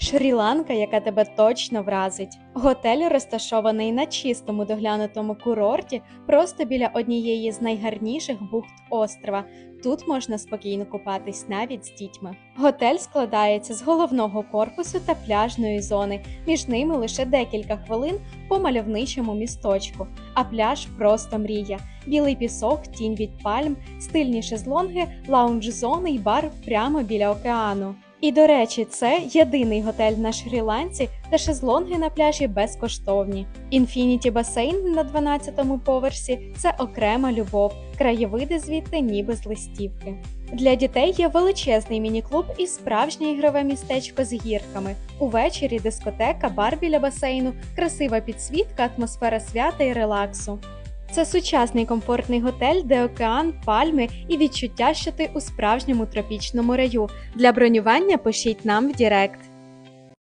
Шрі-Ланка, яка тебе точно вразить. Готель розташований на чистому доглянутому курорті, просто біля однієї з найгарніших бухт острова. Тут можна спокійно купатись навіть з дітьми. Готель складається з головного корпусу та пляжної зони. Між ними лише декілька хвилин по мальовничому місточку. А пляж просто мрія. Білий пісок, тінь від пальм, стильні шезлонги, лаунж-зони й бар прямо біля океану. І до речі, це єдиний готель на Шрі-Ланці, де шезлонги на пляжі безкоштовні. Інфініті басейн на 12-му поверсі це окрема любов, краєвиди звідти ніби з листівки. Для дітей є величезний міні-клуб і справжнє ігрове містечко з гірками. Увечері дискотека, бар біля басейну, красива підсвітка, атмосфера свята і релаксу. Це сучасний комфортний готель, де океан, пальми і відчуття, що ти у справжньому тропічному раю. Для бронювання пишіть нам в Дірект.